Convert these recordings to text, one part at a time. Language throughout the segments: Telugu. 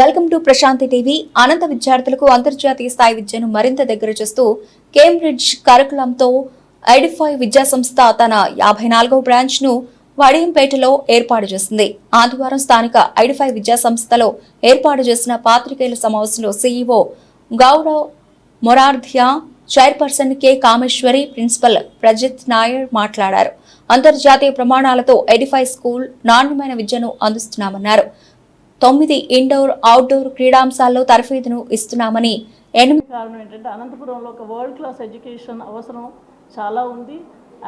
Welcome to Prashanti TV. Anantha విద్యార్థులకు అంతర్జాతీయ స్థాయి విద్యను మరింత దగ్గర చేస్తూ కేంబ్రిడ్జ్ కరికులంతో ఐడిఫై విద్యా సంస్థ తన యాభై నాలుగో బ్రాంచ్ను వడియంపేటలో ఏర్పాటు చేసింది. ఆదివారం స్థానిక ఐడిఫై విద్యా సంస్థలో ఏర్పాటు చేసిన పాత్రికేయుల సమావేశంలో CEO Gaurav Morardhia chairperson K Kameshwari principal Prajith Nair మాట్లాడారు. అంతర్జాతీయ ప్రమాణాలతో ఎడిఫై స్కూల్ నాణ్యమైన విద్యను అందిస్తున్నామన్నారు. తొమ్మిది ఇండోర్ అవుట్డోర్ క్రీడాంశాల్లో తరఫీదును ఇస్తున్నామని ఎనిమిది కారణం ఏంటంటే అనంతపురంలో ఒక వరల్డ్ క్లాస్ ఎడ్యుకేషన్ అవసరం చాలా ఉంది.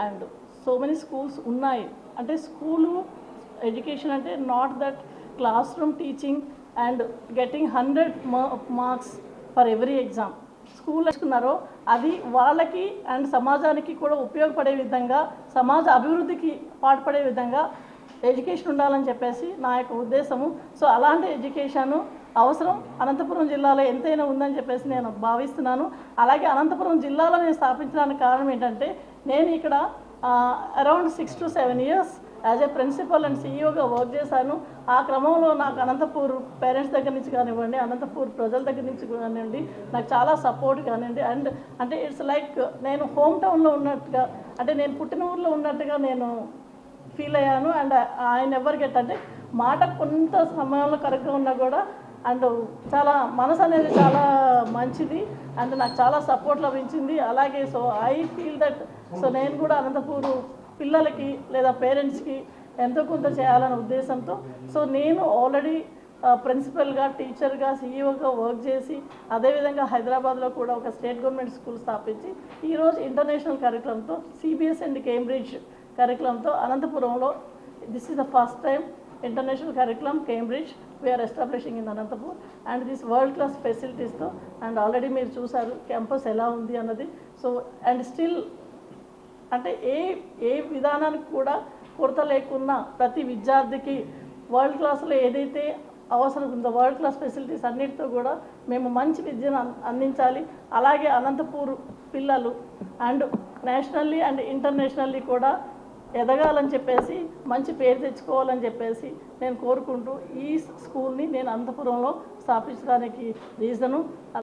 అండ్ సో మెనీ స్కూల్స్ ఉన్నాయి. అంటే స్కూలు ఎడ్యుకేషన్ అంటే not that class room teaching and getting hundred marks for every exam school వేసుకున్నారో అది వాళ్ళకి అండ్ సమాజానికి కూడా ఉపయోగపడే విధంగా సమాజ అభివృద్ధికి పాటుపడే విధంగా ఎడ్యుకేషన్ ఉండాలని చెప్పేసి నా యొక్క ఉద్దేశము. సో అలాంటి ఎడ్యుకేషన్ అవసరం. అనంతపురం జిల్లాలో ఎంతైనా ఉందని చెప్పేసి నేను భావిస్తున్నాను. అలాగే అనంతపురం జిల్లాలో నేను స్థాపించడానికి కారణం ఏంటంటే నేను ఇక్కడ around six to seven years as a principal and సీఈఓగా work చేశాను. ఆ క్రమంలో నాకు అనంతపూర్ పేరెంట్స్ దగ్గర నుంచి కానివ్వండి అనంతపూర్ ప్రజల దగ్గర నుంచి కానివ్వండి నాకు చాలా సపోర్ట్ కానివ్వండి. అండ్ అంటే ఇట్స్ లైక్ నేను హోమ్ టౌన్లో ఉన్నట్టుగా అంటే నేను పుట్టిన ఊర్లో ఉన్నట్టుగా నేను ఫీల్ అయ్యాను. అండ్ ఆయన ఎవరు అంటే మాట కొంత సమయంలో కరెక్ట్గా ఉన్నా కూడా అండ్ చాలా మనసు అనేది చాలా మంచిది. అండ్ నాకు చాలా సపోర్ట్ లభించింది. అలాగే so I feel that so నేను కూడా అనంతపూర్ పిల్లలకి లేదా పేరెంట్స్కి ఎంతో కొంత చేయాలనే ఉద్దేశంతో సో నేను ఆల్రెడీ ప్రిన్సిపల్గా టీచర్గా సీఈఓగా వర్క్ చేసి అదేవిధంగా హైదరాబాద్లో కూడా ఒక స్టేట్ గవర్నమెంట్ స్కూల్ స్థాపించి ఈరోజు ఇంటర్నేషనల్ కార్యక్రమంతో సిబిఎస్ అండ్ కేంబ్రిడ్జ్ కరికులంతో అనంతపురంలో this is the first time international curriculum Cambridge we are establishing in Anantapur and this world class ఫెసిలిటీస్తో and already మీరు చూసారు క్యాంపస్ ఎలా ఉంది అన్నది. సో అండ్ స్టిల్ అంటే ఏ ఏ విధానానికి కూడా కొరత లేకున్నా ప్రతి విద్యార్థికి వరల్డ్ క్లాస్లో ఏదైతే అవసరం ఉందో వరల్డ్ క్లాస్ ఫెసిలిటీస్ అన్నిటితో కూడా మేము మంచి విద్యను అందించాలి. అలాగే అనంతపూర్ పిల్లలు అండ్ నేషనల్లీ అండ్ ఇంటర్నేషనల్లీ కూడా ఎదగాలని చెప్పేసి మంచి పేరు తెచ్చుకోవాలని చెప్పేసి నేను కోరుకుంటూ ఈ స్కూల్ని నేను అనంతపురంలో స్థాపించడానికి రీజను